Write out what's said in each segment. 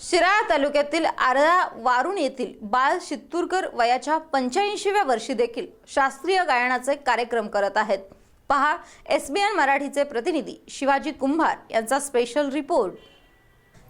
शिराळा तालुक्यातील आरळा वारुण येथील बाळ शित्तूरकर वयाच्या पंच्याऐंशीव्या वर्षी देखील शास्त्रीय गायनाचे कार्यक्रम करत आहेत. पहा एसबीएन मराठीचे प्रतिनिधी शिवाजी कुंभार यांचा स्पेशल रिपोर्ट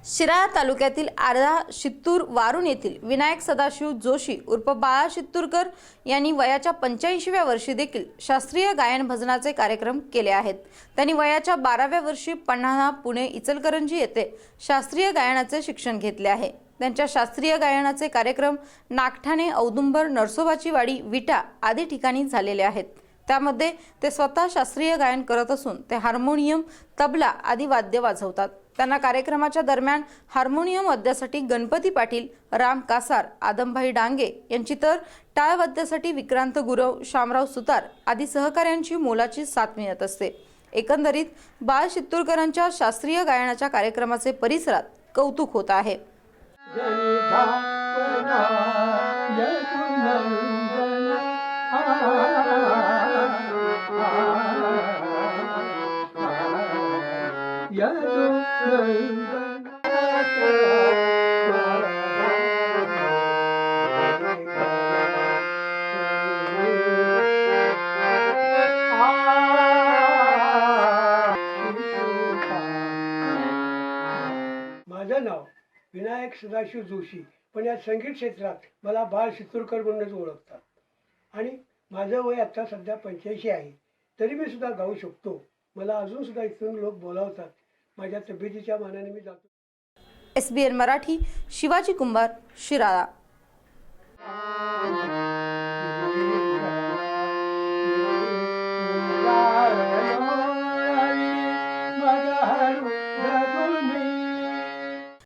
शिराळा तालुक्यातील आर्धा शित्तूर वारुण येथील विनायक सदाशिव जोशी उर्फ बाळा शित्तूरकर यांनी वयाच्या पंच्याऐंशीव्या वर्षी देखील शास्त्रीय गायन भजनाचे कार्यक्रम केले आहेत. त्यांनी वयाच्या बाराव्या वर्षी पन्हाळा पुणे इचलकरंजी येथे शास्त्रीय गायनाचे शिक्षण घेतले आहे. त्यांच्या शास्त्रीय गायनाचे कार्यक्रम नागठाणे औदुंबर नरसोबाची वाडी विटा आदी ठिकाणी झालेले आहेत. त्यामध्ये ते स्वतः शास्त्रीय गायन करत असून ते हार्मोनियम तबला आदी वाद्य वाजवतात. त्यांना कार्यक्रमाच्या दरम्यान हार्मोनियम वाद्यासाठी गणपती पाटील राम कासार आदमभाई डांगे यांची तर टाळ वाद्यासाठी विक्रांत गुरव शामराव सुतार आदी सहकाऱ्यांची मोलाची साथ मिळत असते. एकंदरीत बाळ शित्तूरकरांच्या शास्त्रीय गायनाच्या कार्यक्रमाचे परिसरात कौतुक होत आहे. Ah, माझं नाव विनायक सदाशिव जोशी पण या संगीत क्षेत्रात मला बाळ शितूरकर म्हणूनच ओळखतात. आणि माझं वय आता सध्या पंच्याऐंशी आहे. तरी मी सुद्धा गाऊ शकतो. मला अजून सुद्धा इथून लोक बोलावतात. माझ्या तब्येतीच्या मानाने मी जातो. S B N Marathi Shivaji Kumbhar Shirala.